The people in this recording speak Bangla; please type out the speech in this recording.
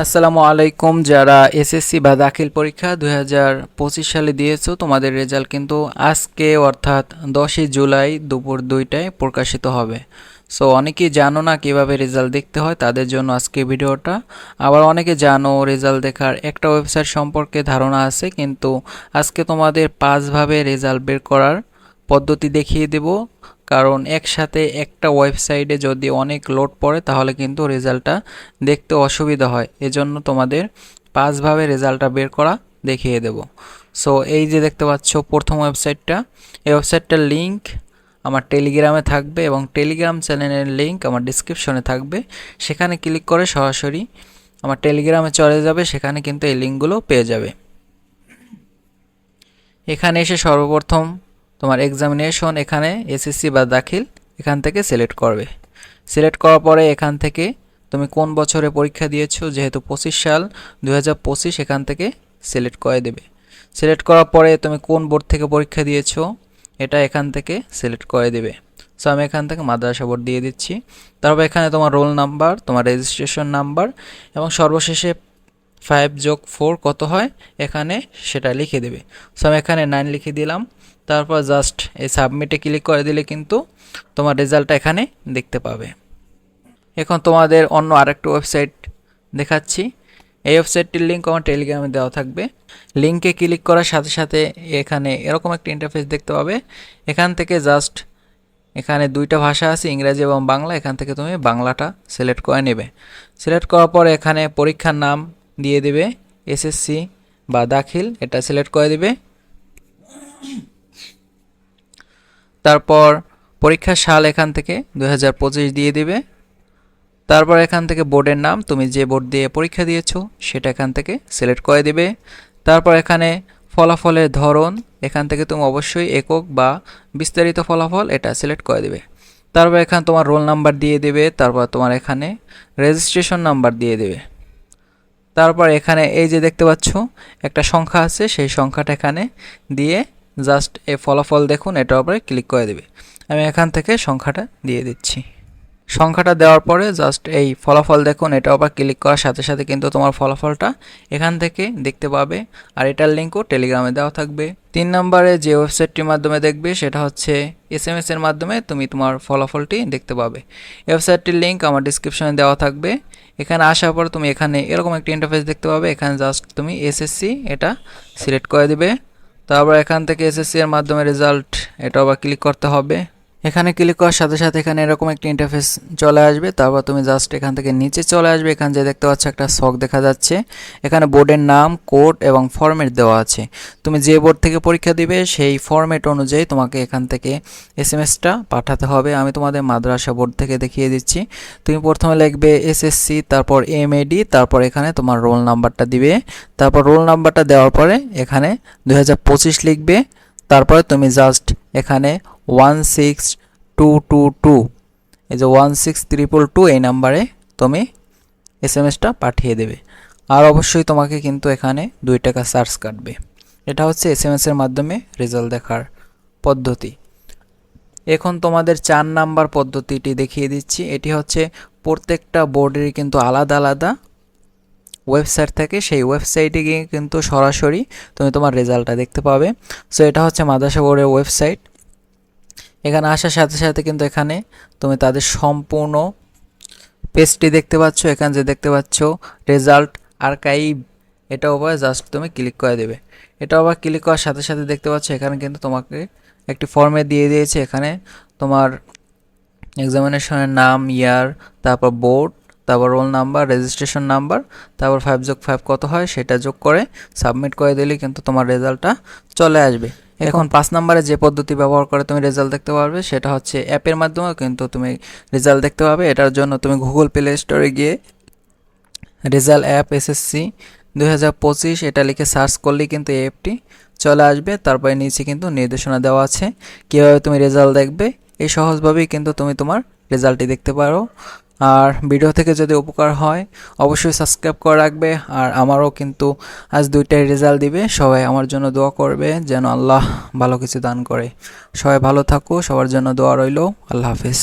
আসসালামু আলাইকুম। যারা এসএসসি বা দাখিল পরীক্ষা দু হাজার পঁচিশ সালে দিয়েছ, তোমাদের রেজাল্ট কিন্তু আজকে, অর্থাৎ দশই জুলাই দুপুর দুইটায় প্রকাশিত হবে। সো অনেকেই জানো না কীভাবে রেজাল্ট দেখতে হয়, তাদের জন্য আজকে ভিডিওটা। আবার অনেকে জানো রেজাল্ট দেখার একটা ওয়েবসাইট সম্পর্কে ধারণা আছে, কিন্তু আজকে তোমাদের পাঁচভাবে রেজাল্ট বের করার পদ্ধতি দেখিয়ে দেব। কারণ একসাথে একটা ওয়েবসাইটে যদি অনেক লোড পড়ে, তাহলে কিন্তু রেজাল্টটা দেখতে অসুবিধা হয়। এজন্য তোমাদের পাঁচভাবে রেজাল্টটা বের করা দেখিয়ে দেব। সো এই যে দেখতে পাচ্ছ প্রথম ওয়েবসাইটটা, এই ওয়েবসাইটটার লিংক আমার টেলিগ্রামে থাকবে এবং টেলিগ্রাম চ্যানেলের লিংক আমার ডিসক্রিপশনে থাকবে। সেখানে ক্লিক করে সরাসরি আমার টেলিগ্রামে চলে যাবে, সেখানে কিন্তু এই লিঙ্কগুলো পেয়ে যাবে। এখানে এসে সর্বপ্রথম তোমার এক্সামিনেশন এখানে এসএসসি বা দাখিল এখান থেকে সিলেক্ট করবে। সিলেক্ট করার পরে এখান থেকে তুমি কোন বছরে পরীক্ষা দিয়েছ, যেহেতু পঁচিশ সাল দু হাজার পঁচিশ এখান থেকে সিলেক্ট করে দেবে। সিলেক্ট করার পরে তুমি কোন বোর্ড থেকে পরীক্ষা দিয়েছ, এটা এখান থেকে সিলেক্ট করে দেবে। সো আমি এখান থেকে মাদ্রাসা বোর্ড দিয়ে দিচ্ছি। তারপর এখানে তোমার রোল নাম্বার তোমার রেজিস্ট্রেশন নাম্বার এবং সর্বশেষে ফাইভ যোগ ফোর কত হয়, এখানে সেটা লিখে দেবে। সো আমি এখানে নাইন লিখে দিলাম। তারপর জাস্ট এই সাবমিটে ক্লিক করে দিলে কিন্তু তোমার রেজাল্টটা এখানে দেখতে পাবে। এখন তোমাদের অন্য আরেকটা ওয়েবসাইট দেখাচ্ছি। এই ওয়েবসাইটটির লিঙ্ক আমার টেলিগ্রামে দেওয়া থাকবে। লিঙ্কে ক্লিক করার সাথে সাথে এখানে এরকম একটা ইন্টারফেস দেখতে পাবে। এখান থেকে জাস্ট এখানে দুইটা ভাষা আছে, ইংরেজি এবং বাংলা। এখান থেকে তুমি বাংলাটা সিলেক্ট করে নেবে। সিলেক্ট করার পরে এখানে পরীক্ষার নাম দিয়ে দেবে এসএসসি বা দাখিল। এটা সিলেক্ট করে দিবে। তারপর পরীক্ষার সাল এখান থেকে দু হাজার পঁচিশ দিয়ে দিবে। তারপর এখান থেকে বোর্ডের নাম, তুমি যে বোর্ড দিয়ে পরীক্ষা দিয়েছ, সেটা এখান থেকে সিলেক্ট করে দিবে। তারপর এখানে ফলাফলের ধরন, এখান থেকে তুমি অবশ্যই একক বা বিস্তারিত ফলাফল এটা সিলেক্ট করে দিবে। তারপর এখানে তোমার রোল নাম্বার দিয়ে দেবে, তারপর তোমার এখানে রেজিস্ট্রেশন নাম্বার দিয়ে দেবে। তারপর এখানে এই যে দেখতে পাচ্ছ, একটা সংখ্যা আছে, সেই সংখ্যাটা এখানে দিয়ে জাস্ট এই ফলাফল দেখুন, এটার উপরে ক্লিক করে দেবে। আমি এখান থেকে সংখ্যাটা দিয়ে দিচ্ছি। সংখ্যাটা দেওয়ার পরে জাস্ট এই ফলাফল দেখুন এটা আবার ক্লিক করার সাথে সাথে কিন্তু তোমার ফলাফলটা এখান থেকে দেখতে পাবে। আর এটার লিঙ্কও টেলিগ্রামে দেওয়া থাকবে। তিন নম্বরে যে ওয়েবসাইটটির মাধ্যমে দেখবে, সেটা হচ্ছে এস এম এর মাধ্যমে তুমি তোমার ফলাফলটি দেখতে পাবে। ওয়েবসাইটটির লিঙ্ক আমার ডিসক্রিপশনে দেওয়া থাকবে। এখানে আসার পর তুমি এখানে এরকম একটি ইন্টারফেস দেখতে পাবে। এখানে জাস্ট তুমি এসএসসি এটা সিলেক্ট করে দিবে। তারপর এখান থেকে এসএসসি এর মাধ্যমে রেজাল্ট এটা আবার ক্লিক করতে হবে। এখানে ক্লিক করার সাথে সাথে এখানে এরকম একটি ইন্টারফেস চলে আসবে। তারপর তুমি জাস্ট এখান থেকে নিচে চলে আসবে। এখানে যে দেখতে পাচ্ছ একটা শখ দেখা যাচ্ছে। এখানে বোর্ডের নাম কোড এবং ফরম্যাট দেওয়া আছে। তুমি যে বোর্ড থেকে পরীক্ষা দিবে, সেই ফরম্যাট অনুযায়ী তোমাকে এখান থেকে এস এম এসটা পাঠাতে হবে। আমি তোমাদের মাদ্রাসা বোর্ড থেকে দেখিয়ে দিচ্ছি। তুমি প্রথমে লিখবে এসএসসি তারপর এম এডি তারপর এখানে তোমার রোল নাম্বারটা দিবে। তারপর রোল নাম্বারটা দেওয়ার পরে এখানে দু হাজার পঁচিশ লিখবে। তারপরে তুমি জাস্ট এখানে one six two two two এই যে ওয়ান সিক্স ত্রিপল টু এই নাম্বারে তুমি এস এম এসটা পাঠিয়ে দেবে। আর অবশ্যই তোমাকে কিন্তু এখানে দুই টাকা চার্জ কাটবে। এটা হচ্ছে এস এম এসের মাধ্যমে রেজাল্ট দেখার পদ্ধতি। এখন তোমাদের চার নাম্বার পদ্ধতিটি দেখিয়ে দিচ্ছি। এটি হচ্ছে প্রত্যেকটা বোর্ডেরই কিন্তু আলাদা আলাদা ওয়েবসাইট থাকে। সেই ওয়েবসাইটে গিয়ে কিন্তু সরাসরি তুমি তোমার রেজাল্টটা দেখতে পাবে। সো এটা হচ্ছে মাদ্রাসা বোর্ডের ওয়েবসাইট এখানে আসার সাথে সাথে কিন্তু এখানে তুমি তাদের সম্পূর্ণ পেজটি দেখতে পাচ্ছ, এখানে যে দেখতে পাচ্ছ, রেজাল্ট আর্কাইভ এটা আবার জাস্ট তুমি ক্লিক করে দেবে। এটা আবার ক্লিক করার সাথে সাথে দেখতে পাচ্ছ, এখানে কিন্তু তোমাকে একটি ফর্মে দিয়ে দিয়েছে, এখানে তোমার এক্সামিনেশনের নাম ইয়ার তারপর বোর্ড তারপর রোল নাম্বার রেজিস্ট্রেশন নাম্বার তারপর ফাইভ যোগ ফাইভ কত হয়, সেটা যোগ করে সাবমিট করে দিলেই কিন্তু তোমার রেজাল্টটা চলে আসবে। এখন পাঁচ নম্বরে যে পদ্ধতি ব্যবহার করে তুমি রেজাল্ট দেখতে পারবে, সেটা হচ্ছে অ্যাপের মাধ্যমে কিন্তু তুমি রেজাল্ট দেখতে পাবে। এটার জন্য তুমি গুগল প্লে স্টোরে গিয়ে রেজাল্ট অ্যাপ এসএসসি দুই হাজার পঁচিশ, এটা লিখে সার্চ করলেই কিন্তু এই অ্যাপটি চলে আসবে। তারপরে নিচে কিন্তু নির্দেশনা দেওয়া আছে। কীভাবে তুমি রেজাল্ট দেখবে? এই সহজভাবেই কিন্তু তুমি তোমার রেজাল্টটি দেখতে পারো। আর ভিডিও থেকে যদি উপকার হয়, অবশ্যই সাবস্ক্রাইব করে রাখবে। আর আমারও কিন্তু আজ দুইটাই রেজাল্ট দিবে। সবাই আমার জন্য দোয়া করবে যেন আল্লাহ ভালো কিছু দান করে। সবাই ভালো থাকো, সবার জন্য দোয়া রইল। আল্লাহ হাফিজ।